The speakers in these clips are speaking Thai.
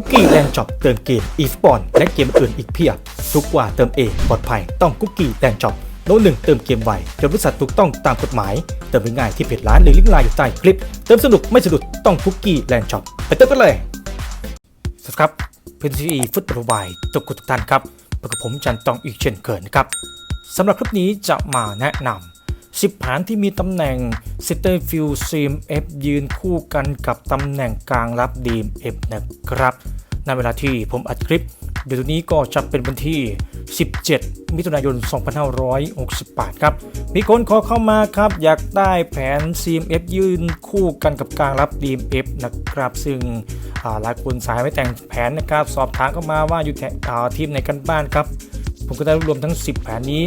คุกกี้แลนด์ช็อปเติมเกมอีฟบอลและเกมอื่นอีกเพียบ ทุกกว่าเติมเองปลอดภัยต้องคุกกี้แลนด์ช็อปโน้ตหนึ่งเติมเกมไวจนบริษัทถูกต้องตามกฎหมาย เติมง่ายที่เพจร้านหรือลิงก์ไลน์อยู่ใต้คลิป เติมสนุกไม่สะดุดต้องคุกกี้แลนด์ช็อปไปเติมกันเลยสวัสดีครับเพื่อนที่ฟุตบอลวายทุกคนทุกท่านครับพบกับผมจันตองอีกเช่นเคยนะครับสำหรับคลิปนี้จะมาแนะนำ 10แผนที่มีตำแหน่งซิเตอร์ฟิลซีมเอฟยืนคู่กันกับตำแหน่งกลางรับดีมเอฟนะครับในเวลาที่ผมอัดคลิป เดี๋ยวนี้ก็จะเป็นวันที่ 17 มิถุนายน 2568 ครับ มีคนขอเข้ามาครับ อยากได้แผน CMF ยืนคู่กันกับกลางรับ DMF นะครับ ซึ่งหลายคนสายไม่แต่งแผนนะครับ สอบถามเข้ามาว่าอยู่แถอ่าทีมไหนกันบ้างครับ ผมก็ได้รวบรวมทั้ง 10 แผนนี้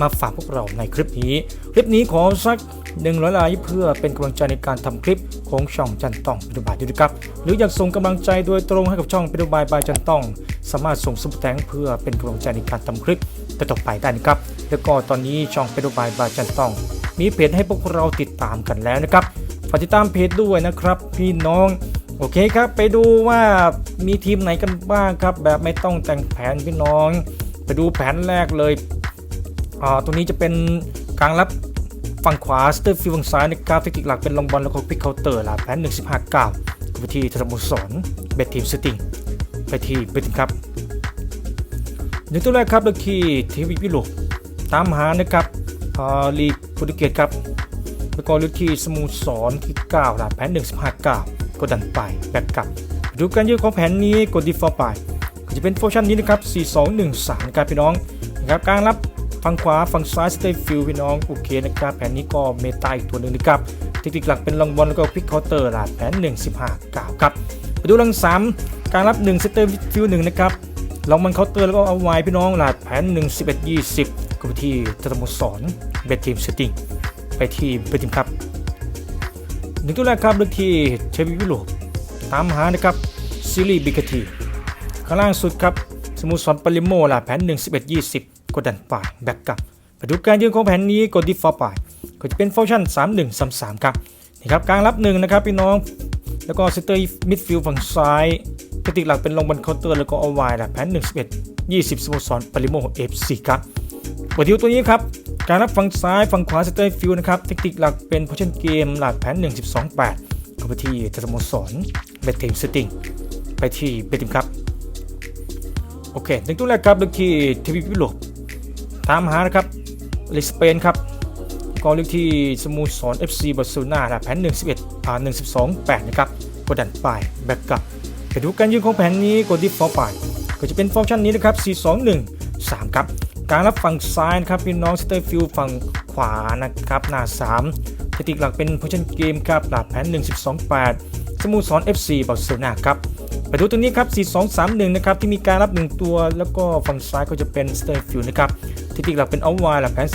มาฝากพวกเราในคลิปนี้ คลิปนี้ขอสัก100ไลค์เพื่อเป็นกำลังใจในการทำคลิปของช่องจันต้องเป็นบายด้วยนะครับ หรืออยากส่งกำลังใจโดยตรงให้กับช่องเป็นบายบายจันต้อง สามารถส่งซุปแตงเพื่อเป็นกำลังใจในการทำคลิปต่อไปได้นะครับ แล้วก็ตอนนี้ช่องเป็นบายบายจันต้อง มีเพจให้พวกเราติดตามกันแล้วนะครับฝากติดตามเพจด้วยนะครับพี่น้องโอเคครับ ไปดูว่ามีทีมไหนกันบ้างครับ แบบไม่ต้องแต่งแผนพี่น้อง ไปดูแผนแรกเลยอ่าตรงนี้จะเป็นกลางรับฝั่งขวาสเตอร์ฟิลฝั่งซ้ายนะครับเทคนิคหลักเป็นลงบอลแล้วก็พิกเคาน์เตอร์ล่ะแผน1 15 9ไปที่ธนบุสรเบททีมสติงไปที่เบทครับหนึ่งตัวแรกครับเลขที่ทีวีพิโลปตามหานะครับอ่าลีกโปรตุเกสครับแล้วก็เลขที่สโมุสรที่9ล่ะแผน1 15 9ก็ดันไปแบกกลับ ดูการยืดของแผนนี้กดดีฟอร์ไป จะเป็นโฟชั่นนี้นะครับ 4 2 1 3นะครับพี่น้องนะครับกางรับฝั่งขวาฝั่งซ้ายสเตย์ฟิลพี่น้อง โอเคนะครับ แผนนี้ก็เมตาอีกตัวหนึ่งนะครับเทคนิคหลักเป็นลองบอลแล้วก็พิกเคาน์เตอร์หลาดแผน 1 15 9ครับไปดูลัง 3 การรับ 1 สเตย์ฟิล1นะครับลองบอลเคาน์เตอร์แล้วก็เอาไว้พี่น้องหลาดแผน 1 11 20ก็ไปที่ตะมสอนเบททีมเซตติ้งไปที่เบททีมครับหนึ่งตัวแรกครับเลือกที่เชฟวิโลตามหานะครับซิลีบิกที ข้างล่างสุดครับ สมุสรปริโมลาดแผน1 11 20 กดดันไปแบ็กกลับไปดูการยืนของแผนนี้กดดิฟอร์ไปก็จะเป็นฟังก์ชัน 3 1 3 3 ครับนี่ครับกลางรับหนึ่งนะครับพี่น้อง แล้วก็เซนเตอร์มิดฟิลด์ฝั่งซ้ายเทคนิคหลักเป็นลงบนเคาน์เตอร์แล้วก็เอาไว้ละแผน1 11 20สโมสรปริโมเอฟซีครับบทดิวตัวนี้ครับการรับฝั่งซ้ายฝั่งขวาเซนเตอร์ฟิลด์นะครับเทคนิคหลักเป็นโพชั่นเกมหลักแผน 1 12 8ก็ไปที่สโมสรเบททีมสติงไปที่เบททีมครับ โอเคหนึ่งตัวแรกครับเลขที่ทีวีพิโลปตามหานะครับลิสเปนครับก็เลขที่สโมูสร FC บาร์เซโลนานะแผน111อ่า112 8 นะครับกดดันไปแบ็กกลับไปดูการยืนของแผนนี้กดดิฟฟอร์ไปก็จะเป็นฟังก์ชั่นนี้นะครับ 421 3 ครับ การรับฝั่งซ้ายนะครับพี่น้องสเตอร์ฟิลฝั่งขวานะครับหน้า3เทคนิคหลักเป็นโพชั่นเกมครับหลักแผน 112 8 สโมูสร FC บาร์เซโลนาครับ ดูตัวนี้ครับ4231นะครับที่มีการรับ 1 ตัว แล้วก็ฝั่งซ้ายก็จะเป็นสเตอร์ฟิลนะครับที่ติกหลักเป็นเอาไวหลักแผน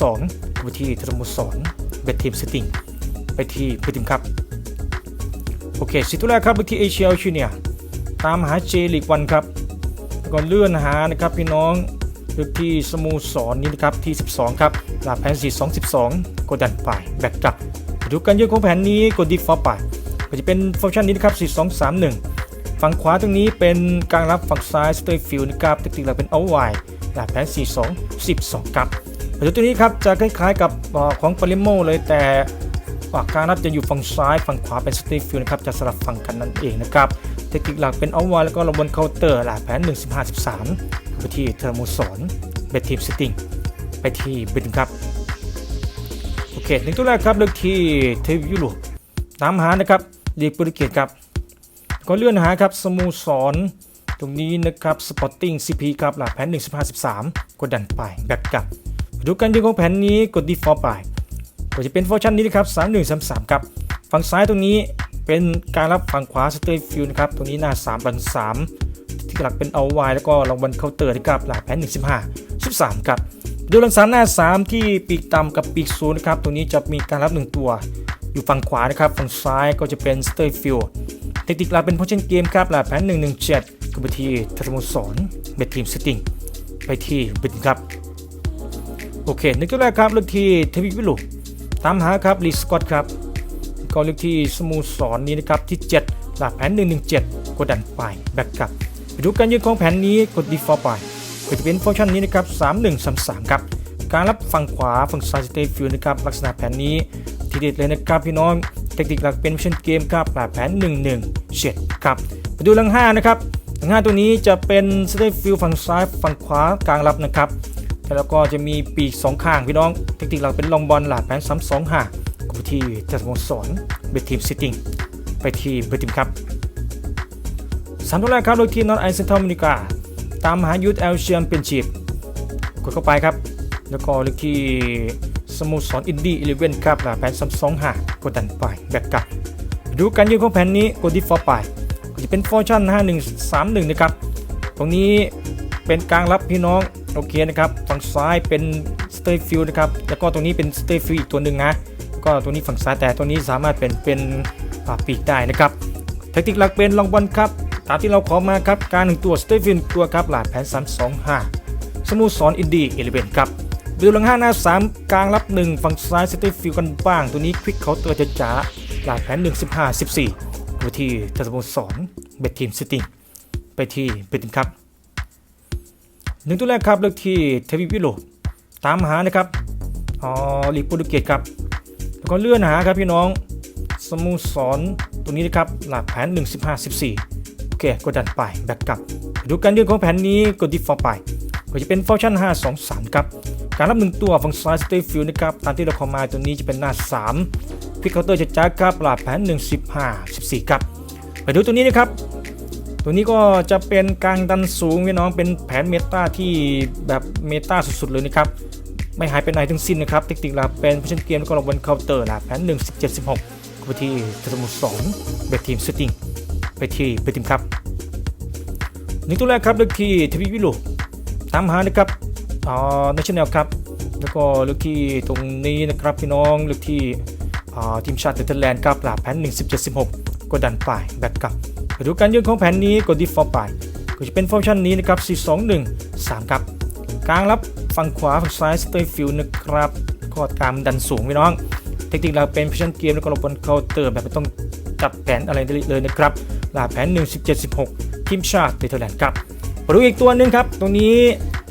4212ไปที่ธรรมสอนเบททีมสติงไปที่ไปทีมครับโอเคสิตัวแรกครับไปที่เอเชียชิเนียตามหาเจลิกวันครับแล้วก็เลื่อนหานะครับพี่น้องเลือกที่สโมูสรนนี้นะครับที่ 12 ครับหลักแผน4212กดดันไปแบกกลับดูการยืนของแผนนี้กดดีฟอร์ไปก็จะเป็นฟังก์ชันนี้นะครับ4231 ฝั่งขวาตรงนี้เป็นกลางรับฝั่งซ้ายสเตย์ฟิลนะครับเทคนิคหลักเป็นเอาไวหลักแผน 42 12ครับแต่ตัวนี้ครับจะคล้ายๆกับของปริโมเลยแต่อ่ากลางรับจะอยู่ฝั่งซ้ายฝั่งขวาเป็นสเตย์ฟิลนะครับจะสลับฝั่งกันนั่นเองนะครับเทคนิคหลักเป็นเอาไวแล้วก็ลงบนเคาน์เตอร์หลักแผน 1 15 13ไปที่เทอร์โมสอนเบททีมสติงไปที่เบทครับโอเคหนึ่งตัวแรกครับเลือกที่เทวิยุโรปตามหานะครับลีกโปรตุเกสครับ ก็เลื่อนหาครับสโมูสรตรงนี้นะครับสปอร์ติ้งซีพีครับหลักแผน 1 15 13 กดดันไปแบ็กกลับดูการยืนของแผนนี้กดดีฟอร์ไป ก็จะเป็นฟังก์ชันนี้นะครับ 3 1 3 3 ครับ ฝั่งซ้ายตรงนี้เป็นการรับฝั่งขวาสเตย์ฟิลนะครับ ตรงนี้หน้า3บัน3ที่หลักเป็นเอาไวแล้วก็รางวัลเคาน์เตอร์นะครับหลักแผน 1 15 13 ครับ ดูหลังสามหน้า 3 ที่ปีกต่ำกับปีกสูงนะครับ ตรงนี้จะมีการรับ 1 ตัว อยู่ฝั่งขวานะครับ ฝั่งซ้ายก็จะเป็นสเตย์ฟิล ทคนิคลักเป็นโพชั่นเกมครับลักแผน117ก็ไปที่ธรรมสอนเบททีมสติงไปที่เบทครับ โอเคนึกตัวแรกครับเลือกที่เทวิวิลุตามหาครับลีสกอตครับก็เลือกที่สโมูสรนนี้นะครับที่ 7 หลักแผน 117กกดดันไปแบ็กกลับไปดูการยืนของแผนนี้กด default ไปก็จะเป็นฟังก์ชันนี้นะครับ 3133 ครับการรับฝั่งขวาฝั่งซ้าย state view นะครับลักษณะแผนนี้ทีเด็ดเลยนะครับพี่น้อง เทคนิคหลักเป็นมิชชั่นเกมครับแบบแผน 11เจ็ดครับไปดูลัง5นะครับลัง5ตัวนี้จะเป็น state view ฝั่งซ้ายฝั่งขวากลางรับนะครับแล้วก็จะมีปีกสองข้างพี่น้องเทคนิคหลักเป็นลองบอลหลาดแผนซ้ำสองห่าก็ที่จัสโมสรเบทีมซิติ้งไปที่เบทีมครับสามตัวแรกครับโดยทีมนอตไอเซนทอมนิกา ตามหายูทเอลเชียมเป็นชีพกดเข้าไปครับ แล้วก็เลขที่ สโมสรอินดี้อีเลเว่นครับหลาดแผนซ้ำสองหากดดันไปแบกกลับดูการยืนของแผนนี้กดที่ฟอร์ไปก็จะเป็นฟอร์ชั่น5131นะครับตรงนี้เป็นกลางรับพี่น้องโอเคนะครับฝั่งซ้ายเป็นสเตย์ฟิลนะครับแล้วก็ตรงนี้เป็นสเตย์ฟิลอีกตัวหนึ่งนะก็ตัวนี้ฝั่งซ้ายแต่ตัวนี้สามารถเป็นเป็นอ่าปีกได้นะครับเทคนิคหลักเป็นลองบอลครับตามที่เราขอมาครับการหนึ่งตัวสเตย์ฟิลตัวครับหลาดแผน325สโมสรอินดี้เอลิเวนครับ ดูหลังห้าหน้า 3 กลางรับ 1 ฝั่งซ้ายสเตย์ฟิลกันบ้าง ตัวนี้ควิกเขาเตอร์จะจ๋าหลาดแผน 1 15 14ไปที่ทัสโมสรเบททีมซิตี้ไปที่เบททีมครับหนึ่งตัวแรกครับเลือกที่เทวิวิโลตามหานะครับอ๋อลีกโปรตุเกสครับแล้วก็เลื่อนหาครับพี่น้องสโมุสรตัวนี้นะครับหลักแผน 1 15 14โอเคกดดันไปแบ็กกลับดูการยืนของแผนนี้กดดิฟฟอร์ไป ก็จะเป็นฟังก์ชัน 5 2 3 ครับ การรับหนึ่งตัวฝั่งซ้ายสเตฟิลนะครับ ตามที่เราคอมมาตัวนี้จะเป็นหน้า 3พิกเคาน์เตอร์จะจ้าครับหลักแผน1 15 14 ครับไปดูตัวนี้นะครับ ตัวนี้ก็จะเป็นการดันสูงพี่น้องเป็นแผนเมตาที่แบบเมตาสุดๆเลยนะครับ ไม่หายไปไหนทั้งสิ้นนะครับ เทคนิคลักเป็นพ s ชั่นเกมแล้วก็ลงบนเคาน์เตอร์หลักแผน 1 17 16ก็ไปที่สมุทรสองเบททีมสติงไปที่เบททีมครับหนึ่งตัวแรกครับเลือกที่ทวีวิโล ตามหานะครับอ่าในชแนลครับ แล้วก็เลือกที่ตรงนี้นะครับพี่น้องเลือกที่ทีมชาติเนเธอร์แลนด์ครับหลักแผน1 17 16 กดดันไปแบ็กกลับไปดูการยืนของแผนนี้กด default ไปก็จะเป็นฟังก์ชันนี้นะครับ 4 2 1 3 ครับกลางรับฝั่งขวาฝั่งซ้ายสเตย์ฟิลนะครับก็ตามดันสูงพี่น้อง เทคนิคเราเป็น position เกมแล้วก็ลงบนเคาน์เตอร์แบบไม่ต้องจับแผนอะไรได้เลยนะครับลาแผน 1 17 16 ทีมชาติเนเธอร์แลนด์ครับ มาดูอีกตัวหนึ่งครับ ตรงนี้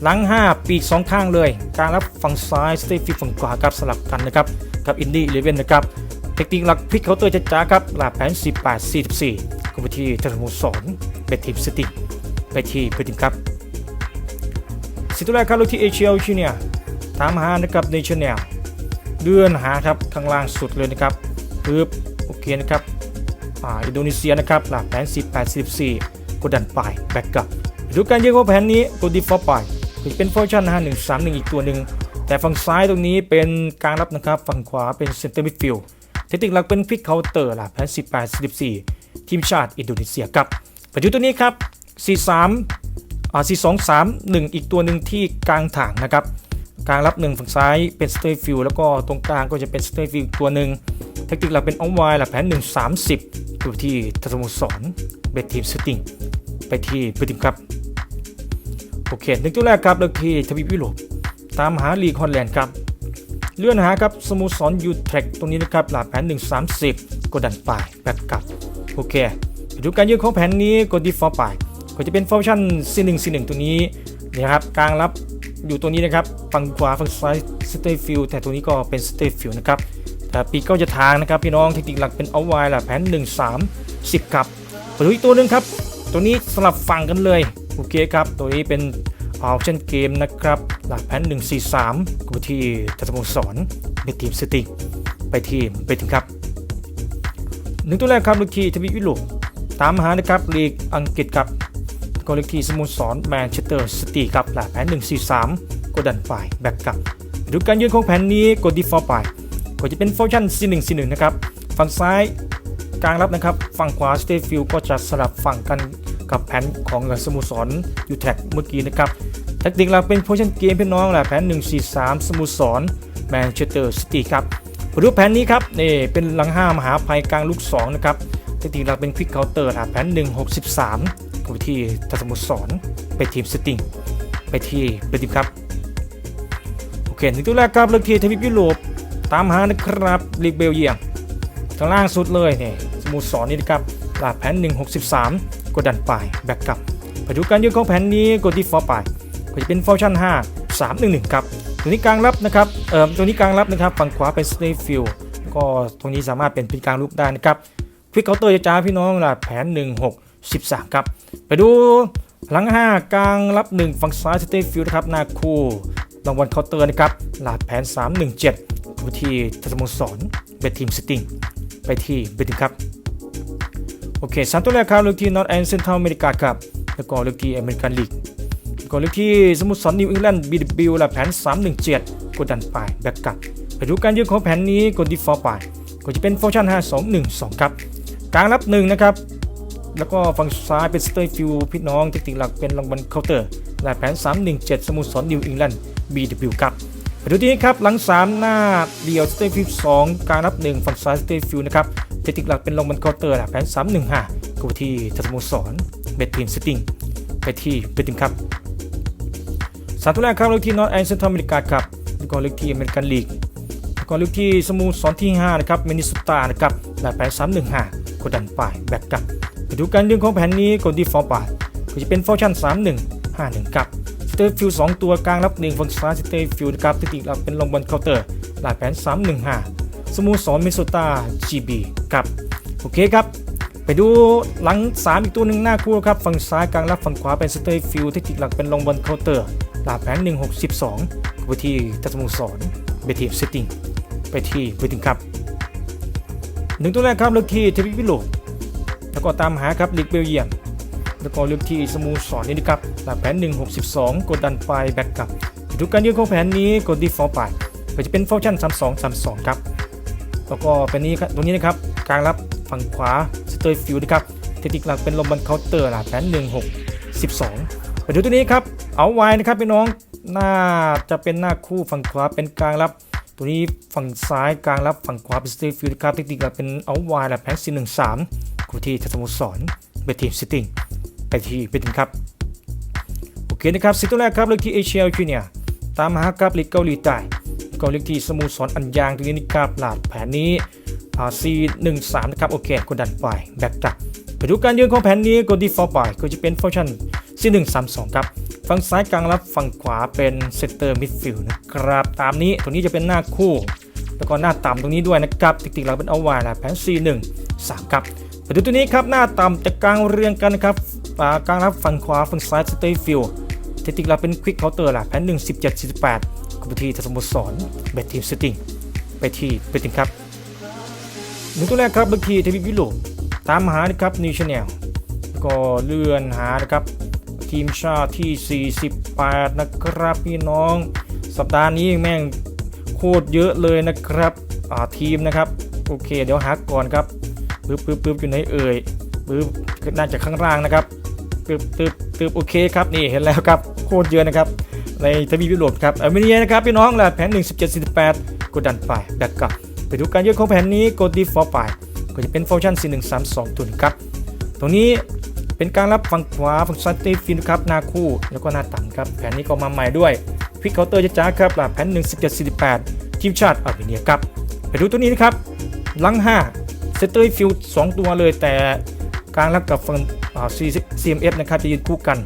หลัง 5 ปีก 2 ข้างเลยกลางรับฝั่งซ้ายสเตฟิฝั่งขวาครับสลับกันนะครับ กับอินดี้เลเว่นนะครับ เทคนิคหลักพิกเคาน์เตอร์จะจ้าครับหลาแผน 18 44ก็ไปที่ทางสโมสรเบททีมสติไปที่เบททีมครับสิตัวแรกครับลูกที่เอเชียชิเนียตามหานะครับในชแนลเลื่อนหาครับข้างล่างสุดเลยนะครับปึ๊บโอเคนะครับอ่าอินโดนีเซียนะครับหลักแผน 18 14กดดันไปแบ็กกับ ดูการยิงของแผนนี้กดดีฟอร์ไปก็จะเป็นฟอร์ชัน5131อีกตัวหนึ่งแต่ฝั่งซ้ายตรงนี้เป็นกลางรับนะครับ ฝั่งขวาเป็นเซนเตอร์มิดฟิลด์เทคนิคหลักเป็นพิกเคาน์เตอร์หลักแผน 18 14 ทีมชาติอินโดนีเซียครับปัจจุบันตัวนี้ครับ 43อ่า42 3 1 อีกตัวหนึ่งที่กลางถังนะครับกลางรับ1ฝั่งซ้ายเป็นสเตย์ฟิลแล้วก็ตรงกลางก็จะเป็นสเตย์ฟิลตัวหนึ่งเทคนิคหลักเป็นออฟไวหลักแผน 1 30อยู่ที่ทัศมุสรเบททีมสติงไปที่เบททีมครับ โอเคหนึ่งตัวแรกครับเลือกที่ทวีปยุโรปตามหาลีกฮอลแลนด์ครับเลื่อนหาครับสโมสรยูเทคตรงนี้นะครับหลักแผน 130 กดดันไปแบ็กกลับโอเคไปดูการยืนของแผนนี้กดดีฟอร์ไปก็จะเป็นฟังก์ชัน C1 C1 ตัวนี้นะครับกลางรับอยู่ตัวนี้นะครับฝั่งขวาฝั่งซ้ายสเตฟิลแต่ตัวนี้ก็เป็นสเตฟิลนะครับแต่ปีกก็จะทางนะครับพี่น้องเทคนิคหลักเป็นเอาไว้หลักแผน 1 3 10ครับไปดูอีกตัวหนึ่งครับ ตัวนี้สลับฝั่งกันเลย โอเคครับ ตัวนี้เป็นออปชั่นเกมนะครับ หลักแผน143ก็ไปที่จัสโมสรในทีมสติไปทีมไปทีมครับหนึ่งตัวแรกครับลูกทีทวีปยุโรปตามหานะครับลีกอังกฤษครับก็เลขที่สโมสรแมนเชสเตอร์ซิตี้ครับหลักแผน 143 กดดันไปแบ็กกลับดูการยืนของแผนนี้กดดีฟอร์ไปก็จะเป็นฟังก์ชัน C1 C1 นะครับ ฝั่งซ้ายกลางรับนะครับ ฝั่งขวาสเตฟิลก็จะสลับฝั่งกัน กับแผนของสโมุสรยูแท็กเมื่อกี้นะครับแทคติกหลักเป็นโพชั่นเกมพี่น้องแหละแผน 143 สโมุสรแมนเชสเตอร์ซิตี้ครับมาดูแผนนี้ครับนี่เป็นหลัง5มหาภัยกลางลูก 2 นะครับแทคติกหลักเป็นควิกเคาน์เตอร์แผน 163ก็ไปที่ทัสโมุสรไปทีมสติงไปที่เบติมครับโอเคถึงตัวแรกครับเลือกที่ทวีปยุโรปตามหานะครับลีกเบลเยียมทางล่างสุดเลยนี่สมุสรนี่นะครับหลักแผน 163ก ดดันไปแบ็กกลับไปดูการยืนของแผนนี้กดที่ฟอร์ไปก็จะเป็นฟังก์ชั่น5 3 1 1ครับตัวนี้กลางรับนะครับเอ่อตัวนี้กลางรับนะครับฝั่งขวาเป็นสเตฟิลก็ตรงนี้สามารถเป็นเป็นกลางรูปได้นะครับควิกเคาน์เตอร์จ้าพี่น้องล่ะแผน 1 6 13ครับไปดูหลัง 5 กลางรับ 1 ฝั่งซ้ายสเตฟิลนะครับหน้าคู่รางวัลเคาน์เตอร์นะครับหลาดแผน 3 1 7ดูที่ทัศมสรเบททีมสติงไปที่เบททีมครับ โอเคสามตัวแรกครับเลือกที่ North and Central America ครับแล้วก็เลือกที่ American League แล้วก็เลือกที่สมุทรสาครนิวอิงแลนด์ BW และแผน 317 กดดันไปแบ็กกลับไปดูการยืนของแผนนี้กด default ไปก็จะเป็นฟังก์ชัน 5212 ครับกลางรับ1นะครับแล้วก็ฝั่งซ้ายเป็นสเตอร์ฟิวพี่น้องเทคนิคหลักเป็นรางวัลเคาน์เตอร์และแผน 317 สมุทรสาครนิวอิงแลนด์ BW ครับไปดูที่นี่ครับหลัง 3 หน้าเดียวสเตอร์ฟิว2กลางรับ 1 ฝั่งซ้ายสเตอร์ฟิวนะครับ เทคนิคหลักเป็นลงบนเคาน์เตอร์แหละแผน315ก็ไปที่ทัศโมสรเบททีมสติงไปที่เบททีมครับสามตัวแรกครับเลือกที่นอตแอนเซนทรัลอเมริกาครับแล้วก็เลือกที่อเมริกันลีกแล้วก็เลือกที่สโมุสรที่5นะครับมินนิโซตานะครับและแผน315กดดันไปแบ็กกลับไปดูการเรื่องของแผนนี้กดที่ฟอร์ปาก็จะเป็นฟังก์ชั่น3151ครับสเตอร์ฟิล2ตัวกลางรับ1ฝั่งซ้ายสเตอร์ฟิลนะครับเทคนิคหลักเป็นลงบนเคาน์เตอร์และแผน315 สโมสรมินนิโซตา GB ครับโอเคครับ ไปดูหลัง 3 อีกตัวหนึ่งหน้าคู่ครับ ฝั่งซ้ายกลางรับฝั่งขวาเป็นสเตย์ฟิลเทคนิคหลักเป็นลงบนเคาน์เตอร์หลาแผน1612ไปที่ทัศมุสรเบทีฟเซตติ้งไปที่เบติงครับหนึ่งตัวแรกครับเลือกที่เทวิพิโลแล้วก็ตามหาครับลิกเบลเยียมแล้วก็เลือกที่สโมูสรนี่นะครับหลาแผน 162 กดดันไปแบ็กกลับดูการยืนของแผนนี้กดดีฟอลไปก็จะเป็นฟังก์ชัน 3232 ครับ แล้วก็เป็นนี้ครับตรงนี้นะครับกลางรับฝั่งขวาสเตอร์ฟิวนะครับเทคนิคหลักเป็นลมบนเคาน์เตอร์หลักแผน1 6 12ไปดูตัวนี้ครับเอาไว้นะครับพี่น้องน่าจะเป็นหน้าคู่ฝั่งขวาเป็นกลางรับตัวนี้ฝั่งซ้ายกลางรับฝั่งขวาเป็นสเตอร์ฟิวนะครับเทคนิคหลักเป็นเอาไว้หลักแผน4 1 3กูที่ทัศมุสรเบทีมซิตติ้งไปที่เบทีมครับโอเคนะครับสิตัวแรกครับเลือกที่เอเชียจูเนียตามมาครับลีกเกาหลีใต้ ก็เลือกที่สโมุสรอันยางตรงนี้นะครับลาดแผนนี้ซีหนึ่งสามนะครับโอเคกดดันไปแบ็กจับไปดูการยืนของแผนนี้กดดีฟอร์ไปก็จะเป็นฟังก์ชันซีหนึ่งสามสองครับฝั่งซ้ายกลางรับฝั่งขวาเป็นเซตเตอร์มิดฟิลด์นะครับตามนี้ตรงนี้จะเป็นหน้าคู่ แล้วก็หน้าต่ำตรงนี้ด้วยนะครับติกๆเราเป็นเอาไว้นะแผน C 1 3ครับไปดูตัวนี้ครับหน้าต่ำจะกลางเรียงกันนะครับกลางรับฝั่งขวาฝั่งซ้ายสเตย์ฟิลด์เทคนิคเราเป็นควิกเคาน์เตอร์ละแผน1 17 48 ไปที่ทัศนสรเบททีมเซตติ้งไปที่เบทติงครับหนึ่งตัวแรกครับเมื่อกี้เทวิยุโรปตามหานะครับนิวชแนลก็เลื่อนหานะครับทีมชาติที่ 48 นะครับพี่น้อง สัปดาห์นี้แม่งโคตรเยอะเลยนะครับอ่าทีมนะครับ โอเค เดี๋ยวหาก่อนครับปึ๊บปึ๊บปึ๊บอยู่ไหนเอ่ยปึ๊บน่าจะข้างล่างนะครับปึ๊บปึ๊บปึ๊บโอเคครับนี่เห็นแล้วครับโคตรเยอะนะครับ ในทวีปยุโรปครับอาร์เมเนียนะครับพี่น้องแหละแผน 1 17 48 กดดันไปแบ็กกลับไปดูการยืดของแผนนี้กด default ไปก็จะเป็นฟังก์ชัน4132ตัวนี้ครับ ตรงนี้เป็นการรับฝั่งขวาฝั่งซ้ายตีฟินครับหน้าคู่แล้วก็หน้าต่ำครับแผนนี้ก็มาใหม่ด้วยควิกเคาน์เตอร์จ้าครับหลักแผน1748 ทีมชาติอาร์เมเนียครับไปดูตัวนี้นะครับหลัง5เซตเตอร์ฟิลด์2ตัวเลยแต่กลางรับกับฝั่งอ่า CMF นะครับจะยืนคู่กัน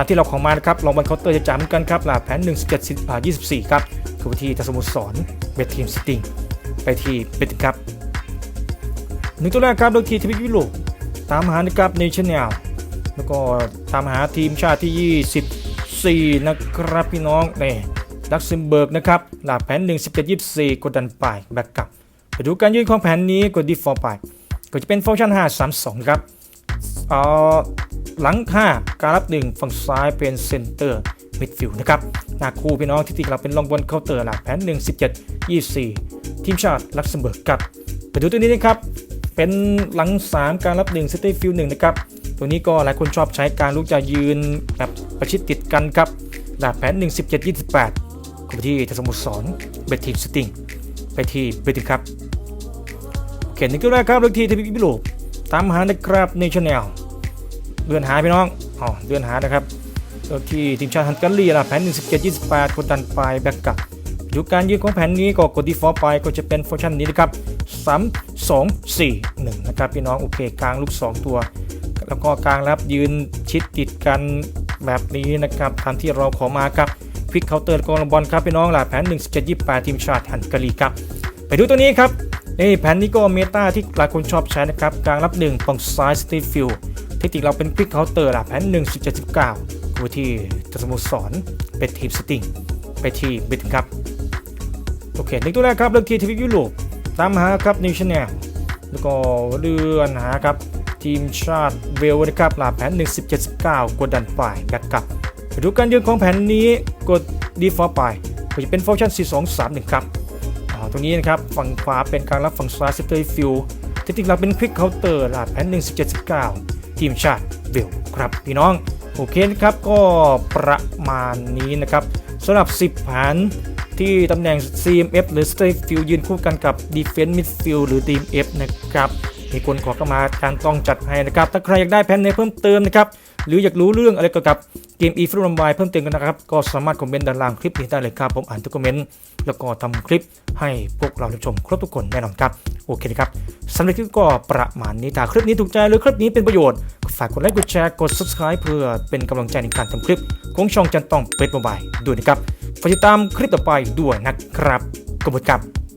ามที่เราของมานะครับลองบอลเคาน์เตอร์จะจาเหมือนกันครับหลักแผน17อ่า24 ครับคือที่ทัศมุสรเบททีมสติงไปที่เบติครับหนึ่งตัวแรกครับโดยทีทวีปยุโรปตามหานะครับในชแนลแล้วก็ตามหาทีมชาติที่ 24 นะครับพี่น้องนี่ลักเซมเบิร์กนะครับหลักแผน 1 17 24 กดดันไปแบ็กกลับไปดูการยื่นของแผนนี้กดดีฟอร์ไปก็จะเป็นฟังก์ชัน532 ครับ เอ่อหลัง5การรับ1ฝั่งซ้ายเป็นเซนเตอร์มิดฟิลด์นะครับหน้าคู่พี่น้องที่ติดเราเป็นลองบนเคาน์เตอร์หลักแผน1 17 24 ทีมชาติลักเซมเบิร์กครับไปดูตัวนี้นะครับ เป็นหลัง 3 การรับ1สเตย์ฟิลด์1นะครับ ตัวนี้ก็หลายคนชอบใช้การลูกจะยืนแบบประชิดติดกันครับหลักแผน 1 17 28ก็ไปที่ทัศมุสรเบททีมสติงไปที่เบททีมครับเขียนหนึ่งตัวแรกครับเลือกที่ทวีปยุโรปตามหานะครับในชแนล เลื่อนหาพี่น้องอ๋อเลื่อนหานะครับที่ทีมชาติฮังการีละแผน 17 28 กดดันไปแบ็กกลับดูการยืนของแผนนี้ก็กดดีฟอลต์ไปก็จะเป็นฟังก์ชันนี้นะครับ3 2 4 1 นะครับพี่น้องโอเคกลางลูก 2 ตัว แล้วก็กลางรับยืนชิดติดกันแบบนี้นะครับตามที่เราขอมาครับควิกเคาน์เตอร์กองบอลครับพี่น้องหลักแผน1 7 28 ทีมชาติฮันการีครับไปดูตัวนี้ครับนี่แผนนี้ก็เมตาที่หลายคนชอบใช้นะครับกลางรับหนึ่งฝั่งซ้ายสตีฟิล เทคนิคเราเป็นควิกเคาน์เตอร์หลักแผน1 7 19กูที่ตสโมสรเป็นทีมสติงไปที่บิดครับ โอเคหนึ่งตัวแรกครับเรื่องที่ทวีปยุโรปตามหาครับนิวชแนลแล้วก็เดือนหาครับทีมชาติเวลนะครับหลาแผน1719 กดดันฝ่ายแบ็กกลับไปดูการยืนของแผนนี้กดดีฟอร์ไปก็จะเป็นฟังก์ชัน 4231 ครับตรงนี้นะครับฝั่งขวาเป็นการรับฝั่งซ้ายเซตเตอร์ฟิลเทคนิคเราเป็นควิกเคาน์เตอร์หลาแผน1719 ทีมชาติเบลครับพี่น้องโอเคนะครับก็ประมาณนี้นะครับสำหรับ 10แผนที่ตำแหน่ง CMF หรือ Straight Field ยืนคู่กันกับ Defense Midfield หรือ DMF นะครับ มีคนขอเข้ามาการต้องจัดให้นะครับ ถ้าใครอยากได้แผนไหนเพิ่มเติมนะครับ หรืออยากรู้เรื่องอะไรเกี่ยวกับเกม e f o o t b a l l เพิ่มเติมกันนะครับ ก็สามารถคอมเมนต์ด้านล่างคลิปนี้ได้เลยครับ ผมอ่านทุกคอมเมนต์ แล้วก็ทำคลิปให้พวกเราได้ชม ครบทุกคนแน่นอนครับ โอเคนะครับสำหรับคลิปก็ประมาณนี้ถ้าคลิปนี้ถูกใจหรือคลิปนี้เป็นประโยชน์ ฝากกดไลค์ กดแชร์ กด subscribe เพื่อเป็นกำลังใจในการทำคลิปของช่องจันต้องเป็ดโมบายด้วยนะครับฝากติดตามคลิปต่อไปด้วยนะครับขอบคุณครับ